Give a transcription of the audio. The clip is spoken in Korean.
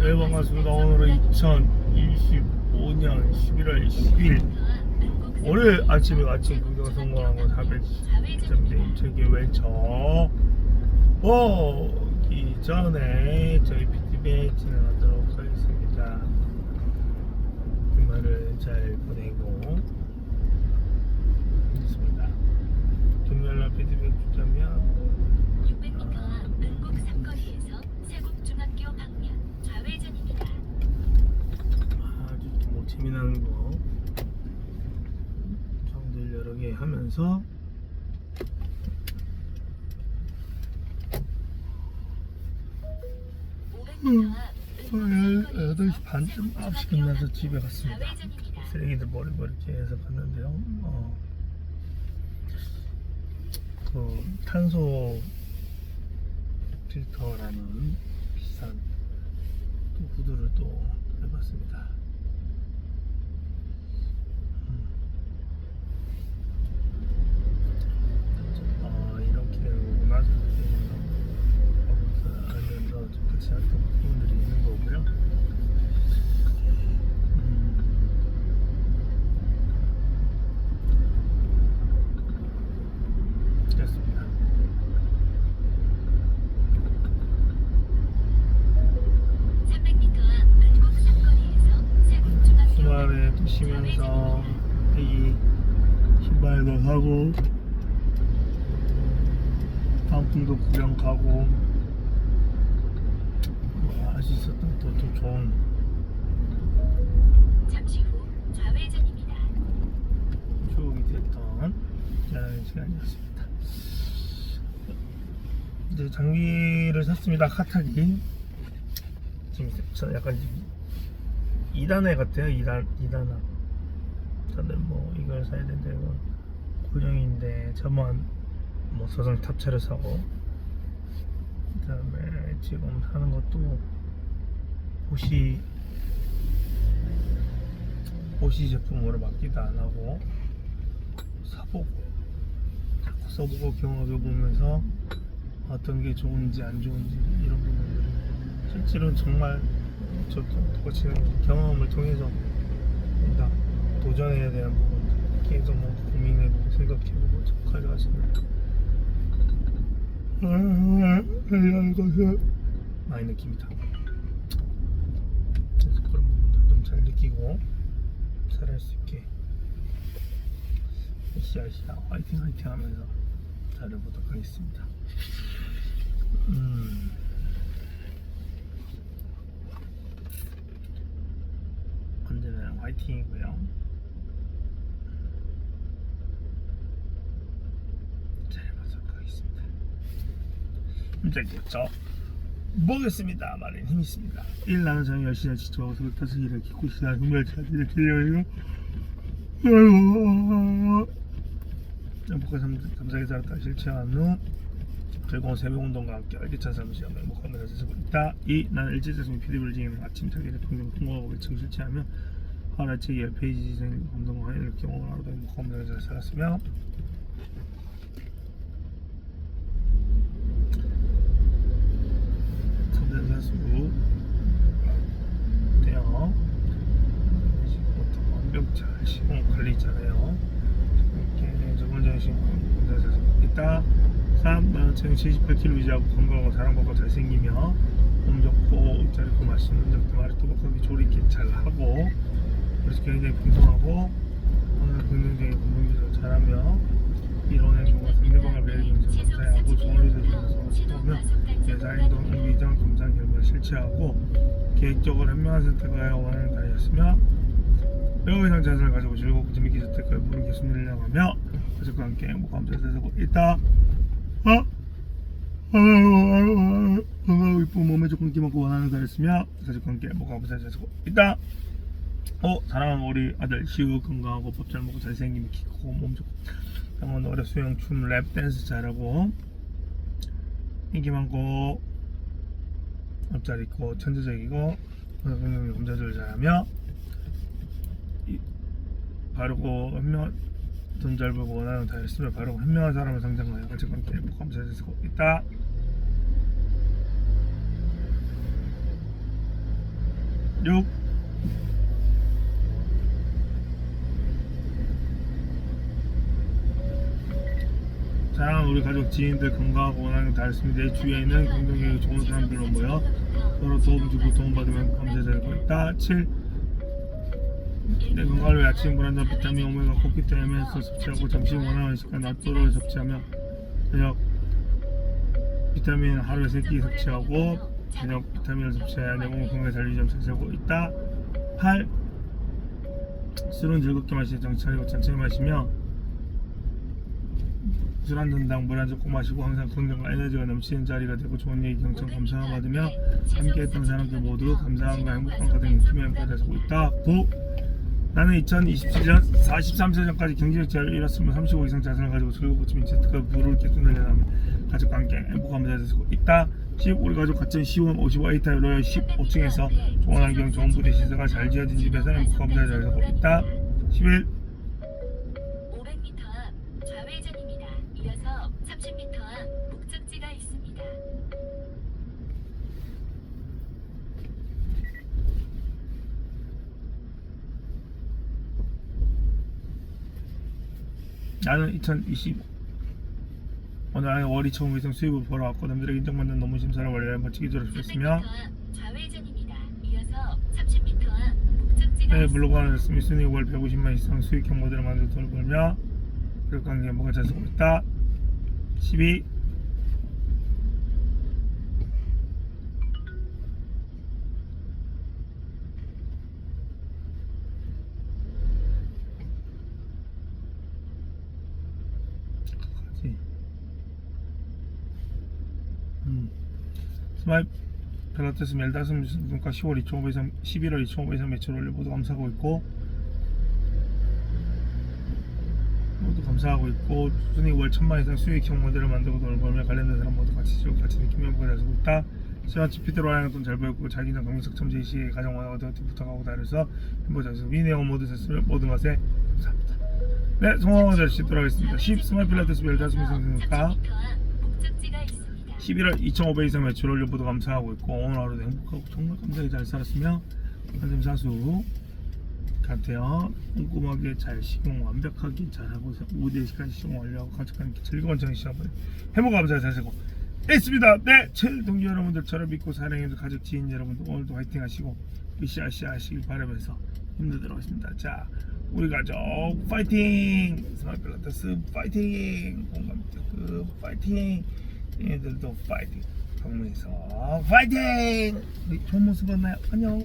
네 반갑습니다. 오늘은 2025년 11월 10일 월요일 아침에 아침 구경 성공한 건 410점 저기 외쳐 오기 전에 저희 PT배 진행하도록 하겠습니다. 주말을 잘 보내고 있습니다. 금요일날 PT배 주자면 600m 앞 은곡 삼거리에서 세곡중학교 방면 좌회전입니다. 아주 뭐 재미나는 거 정들 여러 개 하면서 음, 500m 앞 8시 반쯤 9시 끝나서 집에 갔습니다. 버리고 이렇게 해서 갔는데요. 어, 그 탄소 필터라는 비싼 또 구두를 또 해봤습니다. 쉬면서. 이 신발도 사고 방풍도 구경 가고 뭐할수 있었던 또, 또 좋은 잠시 후 좌회전입니다. 추억이 됐던 지난 시간이었습니다. 이제 장비를 샀습니다. 카타기. 지금 저 약간 지금 2단회 같아요. 2단, 2단화. 다들 뭐 이걸 사야 된다 이거 고령인데 저만 뭐 서성 탑차를 사고 그 다음에 지금 사는 것도 보시 보시 제품으로 맡기도 안 하고 사보고 자꾸 써보고 경험해 보면서 어떤 게 좋은지 안 좋은지 이런 부분들을 실제로는 정말 저도 똑같이 경험을 통해서 뭔가 도전해야 되는 부분들 계속 뭐 고민해보고 생각해보고 저 가져가시는 이런 것을 많이 느낍니다. 그래서 그런 부분들 좀 잘 느끼고 잘할 수 있게 으쌰으쌰 화이팅 화이팅 하면서 잘해보도록 하겠습니다. 음. 언제나 화이팅이고요. 잘해보도록 하겠습니다. 힘들겠죠? 먹겠습니다. 말엔 힘 있습니다. 일 나는 10시에 지쳐서 새벽 5시에 이렇게 구시나 정말 잘 이렇게 아이고 행복한 삶 감사하게 살았다 실체한 후 즐거운 새벽 운동과 함께 알기찬 삶을 시작하며 행복한 날을 살고 있다. 이 나는 피디블 중에는 아침 자기를 평균 통과하고 외층 실체하며 하루아침 10페이지 지생 운동과 이렇게 경험을 하루도 행복한 잘 살았으며 선전사수. 되어 보통 완벽 잘 시공 관리 잘해요. 이렇게 전문적인 시공 공사에서 있다. 3. 나는 체중 78kg 유지하고 건강하고 사랑받고 잘생기며 몸 좋고 잘 있고 맛있는 적도 말이 또박하게 조리 있게 잘하고 그래서 굉장히 풍성하고 오늘 긍정적인 공동기를 잘하며 행동과 상대방을 배려주면서 좋은 일을 주면서 하며 대사행동 의정 검사 결과를 실체하고 계획적으로 현명한 선택을 원하는 다이었으며 매우 이상 자세를 가지고 즐겁고 재밌게 선택할 모든 개수를 향하며 가족과 함께 행복한 자세를 하고 있다 어? 건강하고 이쁜 몸에 좋은 기먹고 원하는 다이었으며 가족과 함께 행복한 자세를 하고 있다 어, 사랑하는 우리 아들 시우 건강하고 밥 잘 먹고 잘생김 키 크고 몸 좋고. 병원 노래 수영 춤 랩 댄스 잘하고. 인기 많고. 앞잘 있고 천재적이고. 건강하게 검사를 잘하며. 이- 바르고 현명 돈잘 벌고 원하는 다 했으며 바르고 현명한 사람을 성장하여 가지고 함께 자세를 쓰고 있다 6 자, 우리 가족 지인들 건강하고 원하는 다 했습니다. 내 주위에는 긍정력이 좋은 사람들로 모여 서로 도움 주고 도움 받으면 감사드리고 있다. 7. 내 건강을 위해 아침 물 한잔 비타민 오메가 코키 때문에 섭취하고 잠시 원하는 시간 낮도로 섭취하며 저녁 비타민 하루에 3끼 섭취하고 저녁 비타민을 섭취해야 내 몸 건강에 잘 유지하고 섭취하고 있다 8. 술은 즐겁게 마시고 정신 차리고 천천히 마시며 술 한 잔당 물 한 잔 꼭 마시고 항상 건강과 에너지가 넘치는 자리가 되고 좋은 얘기 경청 감사를 받으며 함께했던 사람들 모두 감사함과 행복감 가득 느끼며 행복하게 살고 있다 9. 나는 2027년 43세 전까지 경제적 자유를 잃었으면 35 이상 자산을 가지고 즐겁고 재밌는 재테크 부를 계속 늘려나면 가족과 함께 행복한 잘 살고 있다 10. 우리 가족 같은 시원 55 A타입 로열 15층에서 좋은 환경 좋은 부대 시설가 잘 지어진 집에서 행복한 잘 살고 있다 11. 나는 2025 오늘 안에 월이 처음 이상 수입을 벌어왔고 남들에게 인정받는 너무 심사를 원래 멋지게 졸업했으며 300m 앞 좌회전입니다. 이어서 30m 앞 목적지가 네. 블로그하는 스미 순위 월 150만 이상 수익형 모델을 만들어 돈을 벌며 그력 관계 뭐가 잘 쓰고 있다 12 가지. 음. 스마일 벨라테스 멜다스 눈가 10월 2.5배 이상 11월 2.5배 이상 매출 올려 모두 감사하고 있고 모두 감사하고 있고 순위 월 천만 이상 수익형 모델을 만들고 돈을 벌며 관련된 사람 모두 같이 지고 같이 느끼며 행복을 잘 살고 있다. 시간치 피드로 하는 돈잘 벌고 자기는 강민석 첨지 시에 가장 원하고 어디 부탁하고 잘 살고 위네어 모두 됐으면 모든 것에 감사합니다. 네 송황호 아저씨 돌아가겠습니다. 10 스마일 필라테스 멜다스 미상 눈가 30m 앞 목적지가 있습니다. 11월 2,500 이상 매출 올려 모두 감사하고 있고 오늘 하루도 행복하고 정말 감사하게 잘 살았으며 한샘 사수 같아요 꼼꼼하게 잘 시공 완벽하게 잘하고 5대 시까지 시공 완료하고 함께 즐거운 시간 보내 행복 감사히 잘 살고 있습니다. 네 제일 동기 여러분들 저를 믿고 사랑해주는 가족 지인 여러분들 오늘도 화이팅 하시고 으쌰으쌰 하시길 바라면서 힘내도록 하겠습니다. 자 우리 가족 파이팅! 스마일 필라테스 파이팅! 공감 그 파이팅 얘들도 파이팅. 방문해서 파이팅! 우리 좋은 모습 봤나요? 안녕